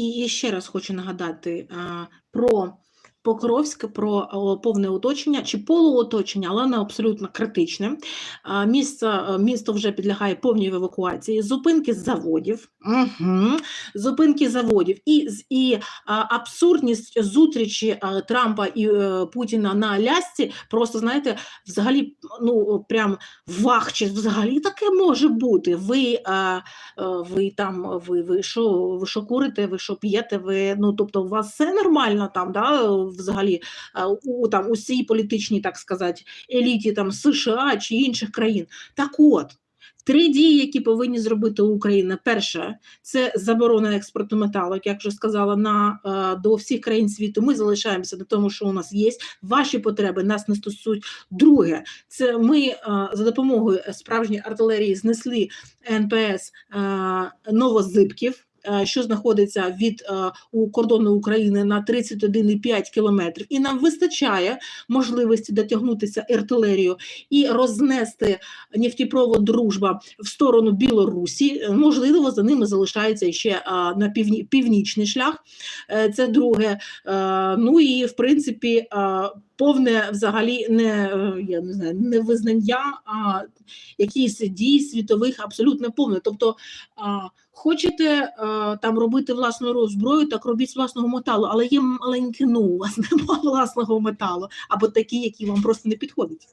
І ще раз хочу нагадати про Покровське, про повне оточення чи полуоточення, але не абсолютно критичне. Місто, е, місто вже підлягає повній евакуації, зупинки заводів, угу. зупинки заводів і, і абсурдність зустрічі Трампа і е, Путіна на Алясці, просто знаєте, взагалі, ну прям вах, чи взагалі таке може бути. Ви, е, е, ви там, ви, ви що, ви що курите, ви що п'єте, ви, ну тобто у вас все нормально там, да, взагалі, е, у там усій політичній, так сказати, еліті там США чи інших країн. Так от. Три дії, які повинні зробити Україна. Перше, це заборона експорту металу, як вже сказала, на е, до всіх країн світу. Ми залишаємося на тому, що у нас є. Ваші потреби нас не стосують. Друге, це ми е, за допомогою справжньої артилерії знесли НПС Новозибків. Е, Що знаходиться від е, у кордону України на 31,5 кілометрів, і нам вистачає можливості дотягнутися артилерією і рознести нефтепровод дружба в сторону Білорусі. Е, Можливо, за ними залишається ще на півні, північний шлях. Це друге. Ну і в принципі, повне взагалі не я не знаю, не визнання, а якісь дій світових абсолютно повне. Тобто, а, хочете а, там робити власну ро- зброю, так робіть з власного металу, але є маленьке ну, у вас немає власного металу, або такі, які вам просто не підходять.